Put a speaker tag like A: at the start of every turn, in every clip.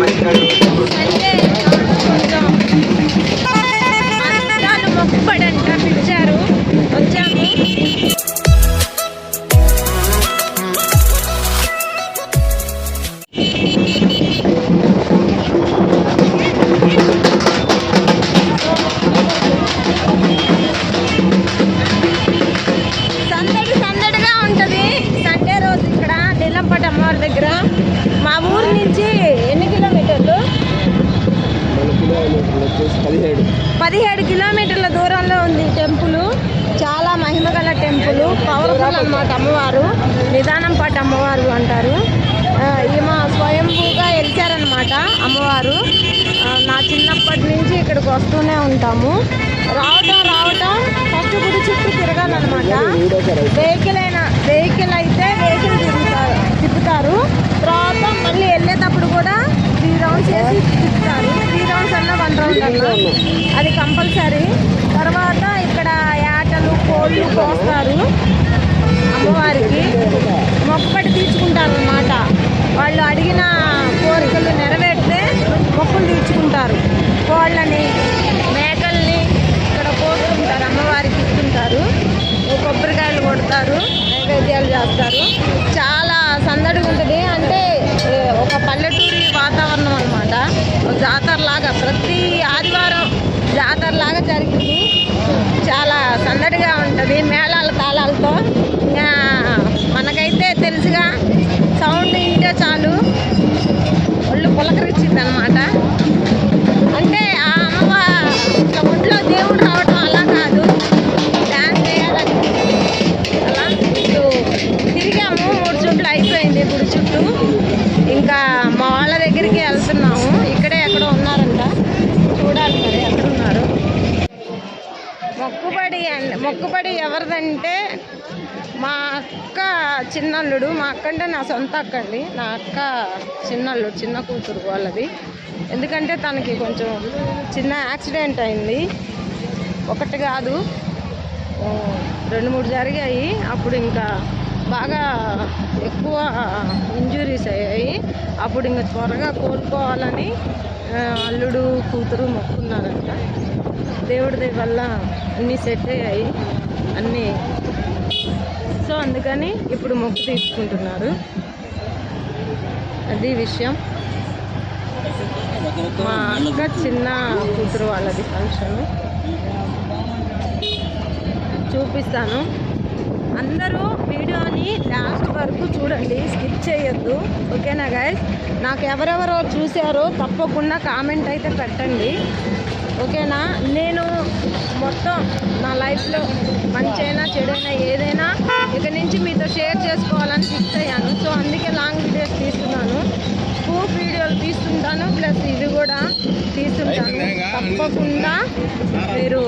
A: మంత్రాలు కిలోమీటర్ల దూరంలో ఉంది టెంపుల్. చాలా మహిమగల టెంపుల్. పవర్ఫుల్ అన్నమాట అమ్మవారు. నిదానం పాటు అమ్మవారు అంటారు. ఈమె స్వయంభూగా వెలిచారనమాట అమ్మవారు. నా చిన్నప్పటి నుంచి ఇక్కడికి వస్తూనే ఉంటాము. రావటం రావటం ఫస్ట్ గుడి చుట్టూ తిరగాలన్నమాట. వెహికల్ అయినా వెహికల్ అయితే వెహికల్ తిరుగుతారు తిప్పుతారు. తర్వాత మళ్ళీ వెళ్ళేటప్పుడు కూడా త్రీ రౌండ్స్ తిప్పుతారు త్రీ రౌండ్స్ అన్నా వన్ రౌండ్ అన్నా. అది కంపల్సరీ. తర్వాత ఇక్కడ యాటలు కోళ్ళు కోస్తారు అమ్మవారికి. మొక్కటి తీర్చుకుంటారు అన్నమాట. వాళ్ళు అడిగిన కోరికలు నెరవేరితే మొక్కులు తీర్చుకుంటారు. కోళ్ళని మేకల్ని ఇక్కడ కోసుకుంటారు అమ్మవారికి ఇస్తుంటారు. కొబ్బరికాయలు కొడతారు నైవేద్యాలు చేస్తారు. చాలా సందడిగా ఉంటుంది. dan మొక్కుబడి అండి మొక్కుబడి ఎవరిదంటే మా అక్క చిన్నల్లుడు మా అక్క అంటే నా సొంత అక్క అండి. నా అక్క చిన్నల్లుడు చిన్న కూతురు వాళ్ళది. ఎందుకంటే తనకి కొంచెం చిన్న యాక్సిడెంట్ అయింది. ఒకటి కాదు రెండు మూడు జరిగాయి. అప్పుడు ఇంకా బాగా ఎక్కువ ఇంజురీస్ అయ్యాయి. అప్పుడు ఇంకా త్వరగా కోలుకోవాలని అల్లుడు కూతురు మొక్కున్నారంట. దేవుడి వల్ల అన్నీ సెట్ అయ్యాయి అన్నీ. సో అందుకని ఇప్పుడు మొక్కు తీసుకుంటున్నారు. అది విషయం. మా అక్క చిన్న కూతురు వాళ్ళది ఫంక్షన్. చూపిస్తాను. అందరూ వీడియోని లాస్ట్ వరకు చూడండి స్కిప్ చేయొద్దు. ఓకేనా గైస్ నాకు ఎవరెవరో చూసారో తప్పకుండా కామెంట్ అయితే పెట్టండి. ఓకేనా? నేను మొత్తం నా లైఫ్లో మంచైనా చెడైనా ఏదైనా ఇక నుంచి మీతో షేర్ చేసుకోవాలని ఫిక్స్ అయ్యాను. సో అందుకే లాంగ్ వీడియోస్ తీస్తున్నాను. ప్రూఫ్ వీడియోలు తీస్తుంటాను ప్లస్ ఇది కూడా తీస్తుంటాను. తప్పకుండా మీరు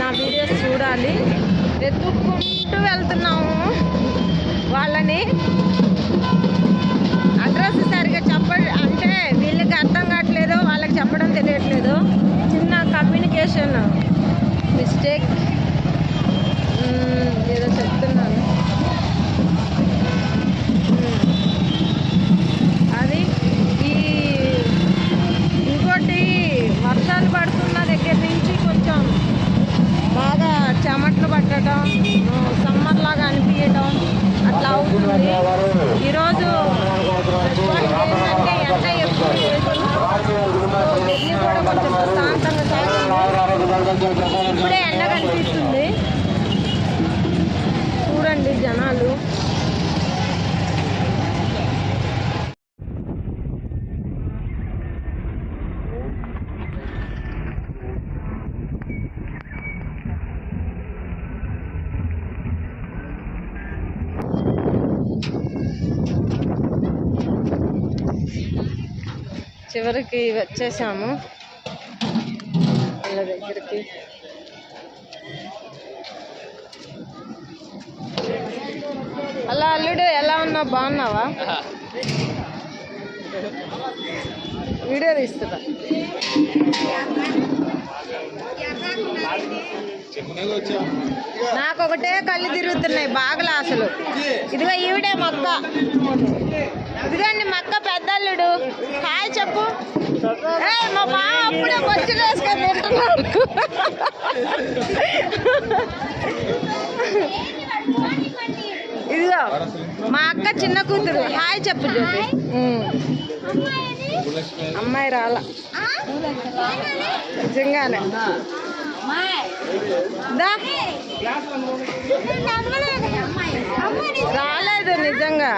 A: నా వీడియోస్ చూడాలి. వెతుక్కుంటూ వెళ్తున్నాము. వాళ్ళని అడ్రస్ చెప్ప అంటే వీళ్ళకి అర్థం కావట్లేదు వాళ్ళకి చెప్పడం తెలియట్లేదు. చిన్న కమ్యూనికేషన్ మిస్టేక్ ఏదో చెప్తున్నాను. చివరికి వచ్చేసాము. వాళ్ళ దగ్గరికి. అలా అల్లుడు ఎలా ఉన్నావు బాగున్నావా? వీడియో తీస్తున్నా. నాకు ఒకటే కళ్ళు తిరుగుతున్నాయి బాగలా అసలు. ఇదిగో ఈవిడే మొక్క. ఇదిగో పెద్దల్లుడు. హాయ్ చెప్పు. మా మామ అప్పుడే బొచ్చులు వేసుకొని ఇదిగో మా అక్క చిన్న కూతురు. హాయ్ చెప్పు. అమ్మాయి రాల. నిజంగానే. రాలేదు నిజంగా.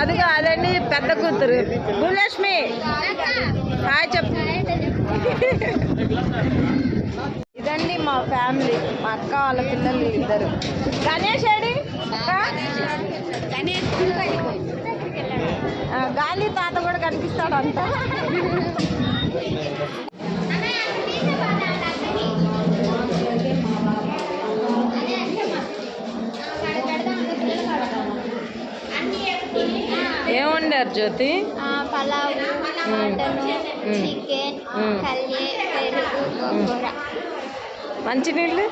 A: అది అదండి పెద్ద కూతురు. భూలక్ష్మి. హాయ్ చెప్పు. ఇదండి మా ఫ్యామిలీ మా అక్క వాళ్ళ పిల్లలు ఇద్దరు. గణేష్ ఏడి? గాలి తాత కూడా కనిపిస్తాడంట. ఏముండారు జ్యోతి?
B: పలావ్. చికెన్. కల్లి పెరుగు
A: మంచినీళ్ళు?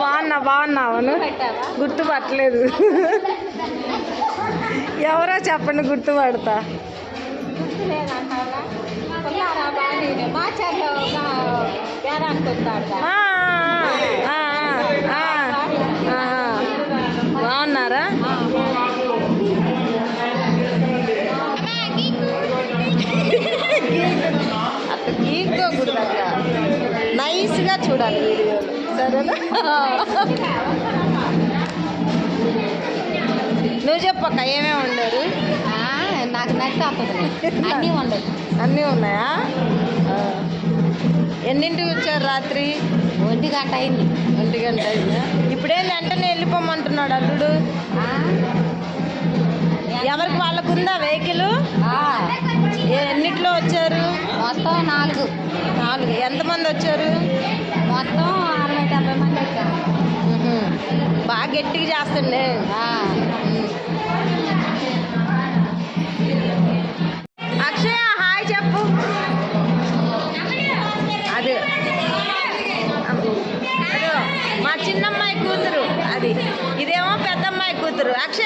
A: బాగున్నా బాగున్నా అవును. గుర్తుపట్టలేదు. ఎవరో చెప్పండి గుర్తుపడతా. బాగున్నారా? గీక్కోకూడదు అట్లా నైస్గా చూడాలి వీడియోలు సరేనా? నువ్వు చెప్పక్క ఏమేమి ఉండరు
B: నాకు నచ్చి అన్నీ ఉండదు
A: అన్నీ ఉన్నాయా. ఎన్నింటికి వచ్చారు రాత్రి?
B: ఒంటి గంట అయింది.
A: ఒంటి గంట అయిందా? ఇప్పుడే వెంటనే వెళ్ళిపోమంటున్నాడు అల్లుడు. ఎవరికి వాళ్ళకు ఉందా వెహికల్ ఎన్నిట్లో వచ్చారు?
B: మొత్తం నాలుగు.
A: నాలుగు. ఎంతమంది వచ్చారు?
B: మొత్తం అరవై డెబ్బై మంది వచ్చారు.
A: బాగా గట్టిగా చేస్తుండే.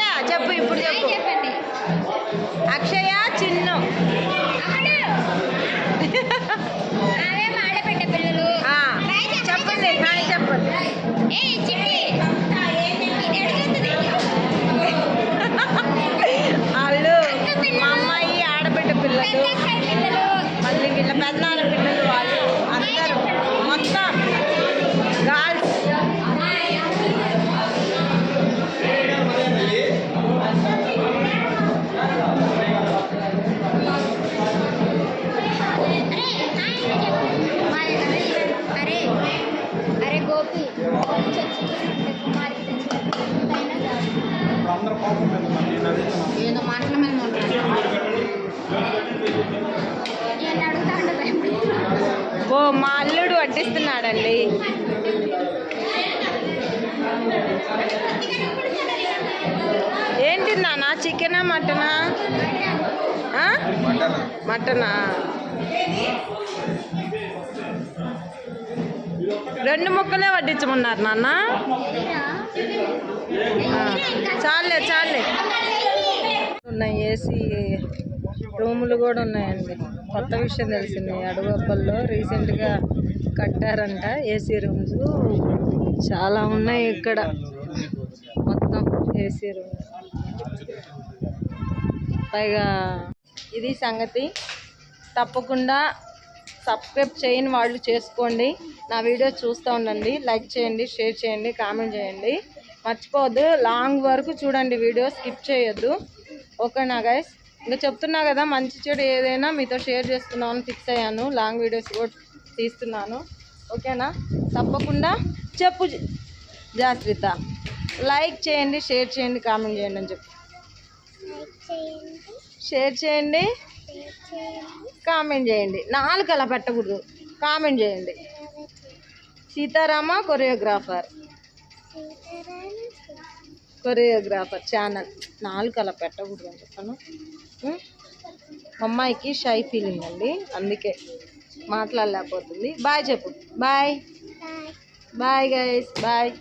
A: అక్షయ చెప్పు ఇప్పుడు చెప్పు.
B: చెప్పండి?
A: అక్షయ చిన్ను. చెప్పండి హాయ్ చెప్పండి. వాళ్ళు మా అమ్మాయి ఆడబిడ్డ పిల్లలు.
B: గోపి ఏదో
A: ఓ మా అల్లుడు వడ్డిస్తున్నాడండి. ఏంటి నాన్న చికెనా మటనా? ఆ? మటనా? రెండు ముక్కలే వడ్డించమన్నారు నాన్న. చాలే చాలే. ఉన్నాయి ఏసీ రూములు కూడా ఉన్నాయండి. కొత్త విషయం తెలిసింది. అడుగప్పల్లో రీసెంట్గా కట్టారంట ఏసీ రూమ్స్. చాలా ఉన్నాయి ఇక్కడ. మొత్తం ఏసీ రూమ్స్ పైగా ఇది సంగతి. తప్పకుండా సబ్స్క్రైబ్ చేయని వాళ్ళు చేసుకోండి. నా వీడియో చూస్తూ ఉండండి. లైక్ చేయండి షేర్ చేయండి కామెంట్ చేయండి. మర్చిపోవద్దు. లాంగ్ వరకు చూడండి వీడియో స్కిప్ చేయొద్దు. ఓకేనా గైస్ ఇంకా చెప్తున్నా కదా మంచి చెడు ఏదైనా మీతో షేర్ చేసుకున్నామని ఫిక్స్ అయ్యాను. లాంగ్ వీడియోస్ కూడా తీస్తున్నాను. ఓకేనా? తప్పకుండా చెప్పు జ- జాస్రిత లైక్ చేయండి షేర్ చేయండి కామెంట్ చేయండి అని చెప్పు. షేర్ చేయండి. కామెంట్ చేయండి. నాలుగు అలా పెట్టకూడదు. కామెంట్ చేయండి. సీతారామ కొరియోగ్రాఫర్. Choreographer channel. నాలుగు అలా పెట్టకూడదు అని చెప్పాను. అమ్మాయికి షై ఫీలింగ్ అండి. అందుకే మాట్లాడలేకపోతుంది. బాయ్ చెప్పు. బాయ్. Bye guys. బాయ్.